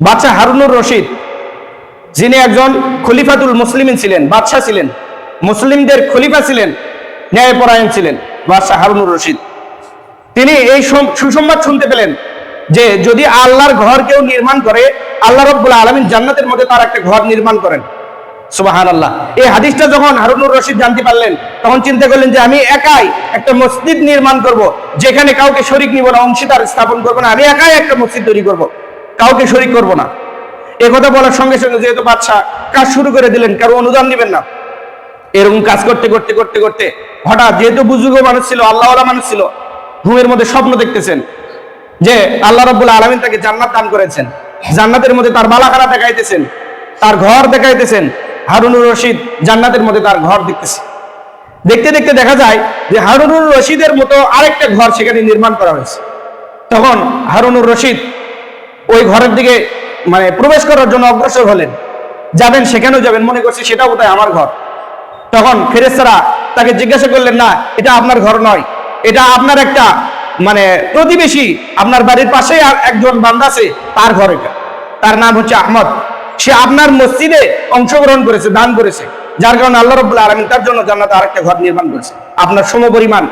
বাদশাহ হারুনুর রশিদ, যিনি একজন খলিফাতুল মুসলিমিন ছিলেন, বাদশাহ ছিলেন, মুসলিমদের খলিফা ছিলেন, ন্যায়পরায়ণ ছিলেন বাদশাহ হারুনুর রশিদ। তিনি এই সুসংবাদ শুনতে পেলেন যে যদি আল্লাহর ঘর কেউ নির্মাণ করে, আল্লাহ রব্বুল আলমিন জান্নাতের মধ্যে তার একটা ঘর নির্মাণ করেন। সুবাহান আল্লাহ এই হাদিসটা যখন হারুনুর রশিদ জানতে পারলেন, তখন চিন্তা করলেন যে আমি একাই একটা মসজিদ নির্মাণ করব, যেখানে কাউকে শরিক নিব না, অংশীদার স্থাপন করব না, আমি একাই একটা মসজিদ তৈরি করব। কাউকে শরিক করব না। এ কথা বলার সঙ্গে সঙ্গে যেহেতু বাদশাহ কাজ শুরু করে দিলেন, কারও অনুদান দিবেন না। এরকম কাজ করতে করতে করতে করতে হঠাৎ যেহেতু বুজুর্গ মানুষ ছিল, আল্লাহওয়ালা মানুষ ছিল, ঘুমের মধ্যে স্বপ্ন দেখতেছেন যে আল্লাহ রব্বুল আলমিন তাকে জান্নাত দান করেছেন। জান্নাতের মধ্যে তার বালাখানা দেখাইতেছেন, তার ঘর দেখাইতেছেন, হারুনুর রশিদ জান্নাতের মধ্যে তার ঘর দেখতেছে। দেখতে দেখতে দেখা যায় যে হারুনুর রশিদের মতো আরেকটা ঘর সেখানে নির্মাণ করা হয়েছে। তখন হারুনুর রশিদ ওই ঘরের দিকে মানে প্রবেশ করার জন্য অগ্রসর হলেন। যাবেন, সেখানেও যাবেন, মনে করছে সেটা বোধহয় আমার ঘর। তখন ফেরেস্তারা তাকে জিজ্ঞাসা করলেন, না, এটা আপনার ঘর নয়। এটা আপনার একটা মানে প্রতিবেশী। আপনার বাড়ির পাশে একজন বান্দা আছে, তার ঘর এটা। তার নাম হচ্ছে আহমদ। সে আপনার মসজিদে অংশগ্রহণ করেছে, দান করেছে। যার কারণে আল্লাহ রব্বুল্লাহ আলমিন তার জন্য জান্নাতে আরেকটা ঘর নির্মাণ করেছে। আপনার সমপরিমাণ।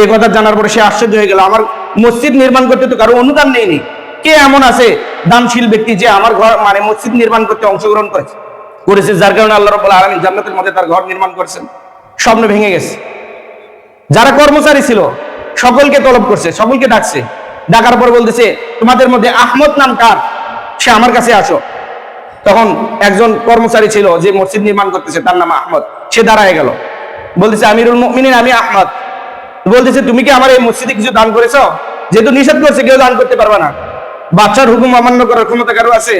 এই কথা জানার পরে সে আশ্চর্য হয়ে গেল, আমার মসজিদ নির্মাণ করতে তো কারও অনুদান নেই কে এমন আছে দানশীল ব্যক্তি যে আমার ঘর মানে মসজিদ নির্মাণ করতে অংশগ্রহণ করেছে? করেছে যার কারণে আল্লাহ রব্বুল আলমিন জান্নাতের মধ্যে তার ঘর নির্মাণ করেছেন। স্বপ্ন ভেঙে গেছে। যারা কর্মচারী ছিল, সকলকে তলব করছে, সকলকে ডাকছে। ডাকার পর বলতেছে, তোমাদের মধ্যে আহমদ নাম কার? সে আমার কাছে আসো। তখন একজন কর্মচারী ছিল যে মসজিদ নির্মাণ করতেছে, তার নাম আহমদ। সে দাঁড়ায় গেল। বলতেছে, আমিরুল মুমিনিন, আমি আহমদ। বলতেছে, তুমি কি আমার এই মসজিদে কিছু দান করেছ? যেহেতু নিষেধ করছে, কেউ দান করতে পারবে না। বাচ্চার হুকুম অমান্য করার ক্ষমতা কারও আছে?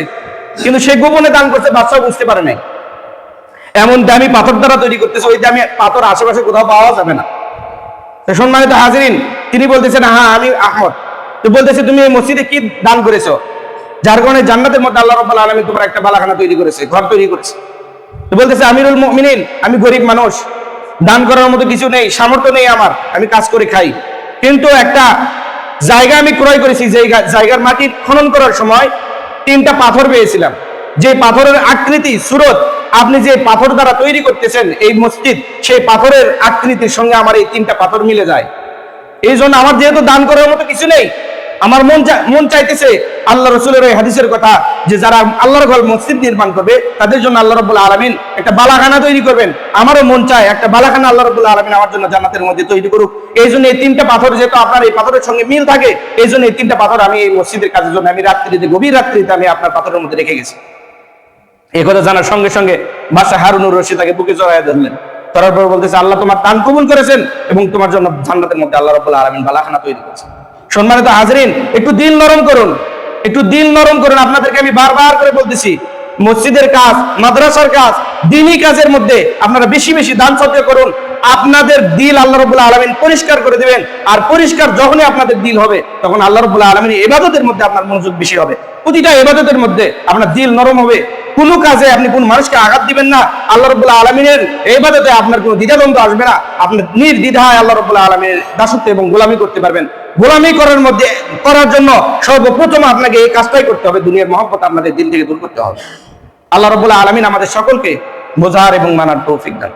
কিন্তু সে গোপনে দান করছে বাচ্চা বুঝতে পারে নাই। এমন দামি পাথর দ্বারা তৈরি করতেছে, ওই দামি পাথর আশেপাশে কোথাও পাওয়া যাবে না। সম্মানিত হাজিরিন, তিনি বলতেছেন হ্যাঁ আমি আহমদ। তো বলতেছে, তুমি এই মসজিদে কি দান করেছ? যার কারণে জান্নাতের মধ্যে আল্লাহ রব্বাল আলমী তোমার একটা বালাখানা তৈরি করেছে, ঘর তৈরি করেছে। তো বলতেছে, আমিরুল মুমিনিন, আমি গরিব মানুষ। দান করার মতো কিছু নেই, সামর্থ্য নেই আমার, আমি কাজ করে খাই। কিন্তু একটা জায়গা আমি ক্রয় করেছি জায়গার মাটি খনন করার সময় তিনটা পাথর পেয়েছিলাম। যে পাথরের আকৃতি সুরত, আপনি যে পাথর দ্বারা তৈরি করতেছেন এই মসজিদ, সেই পাথরের আকৃতির সঙ্গে আমার এই তিনটা পাথর মিলে যায়। এই জন্য আমার যেহেতু দান করার মতো কিছু নেই আমার মন মন চাইতেছে আল্লাহ রসুলের ওই হাদিসের কথা যে যারা আল্লাহর ঘর মসজিদ নির্মাণ করবে, তাদের জন্য আল্লাহ রব্বুল আলমিন একটা বালাখানা তৈরি করবেন। আমারও মন চায় একটা বালাখানা আল্লাহ রব্বুল আলমিন আমার জন্য জান্নাতের মধ্যে তৈরি করুক। এই জন্য এই তিনটা পাথর যেহেতু আপনার এই পাথরের সঙ্গে মিল থাকে, এই জন্য এই তিনটা পাথর আমি এই মসজিদের কাজের জন্য, আমি রাত্রিতে, গভীর রাত্রিতে আমি আপনার পাথরের মধ্যে রেখে গেছি। এই কথা জানার সঙ্গে সঙ্গে বাদশাহ হারুনুর রশিদ তাকে বুকে জড়াই ধরলেন। ধরার পর বলতেছে, আল্লাহ তোমার দান কবুল করেছেন এবং তোমার জন্য জান্নাতের মধ্যে আল্লাহ রব্বুল আলমিন বালাখানা তৈরি করেছেন। সম্মানিত হাজরিন, একটু দিল নরম করুন, একটু দিল নরম করুন। আপনাদেরকে আমি বারবার করে বলতেছি, মসজিদের কাজ, মাদ্রাসার কাজ, দিনই কাজের মধ্যে আপনারা বেশি বেশি দান সত্য করুন। আপনাদের দিল আল্লাহ রবুল্লাহ আলমিন পরিষ্কার করে দিবেন, আর পরিষ্কার যখনই আপনাদের দিল হবে, তখন আল্লাহ রবুল্লাহ আলমিন এবাদতের মধ্যে আপনার মনোযোগ বেশি হবে। প্রতিটা এবাদতের মধ্যে আপনার দিল নরম হবে। কোনো কাজে আপনি কোন মানুষকে আঘাত দিবেন না। আল্লাহ রবুল্লাহ আলমিনের এবাদতে আপনার কোনো দ্বিধাদ্বন্দ্ব আসবে না। আপনি নির্দ্বিধায় আল্লাহ রবুল্লাহ আলমিনের দাসত্ব এবং গোলামি করতে পারবেন। গোলামি করার মধ্যে, করার জন্য সর্বপ্রথম আপনাকে এই কাজটাই করতে হবে। দুনিয়ার মহব্বত আপনাদের দিন থেকে দূর করতে হবে। আল্লাহ রবুল্লাহ আলমিন আমাদের সকলকে বোঝার এবং মানার তৌফিক দান।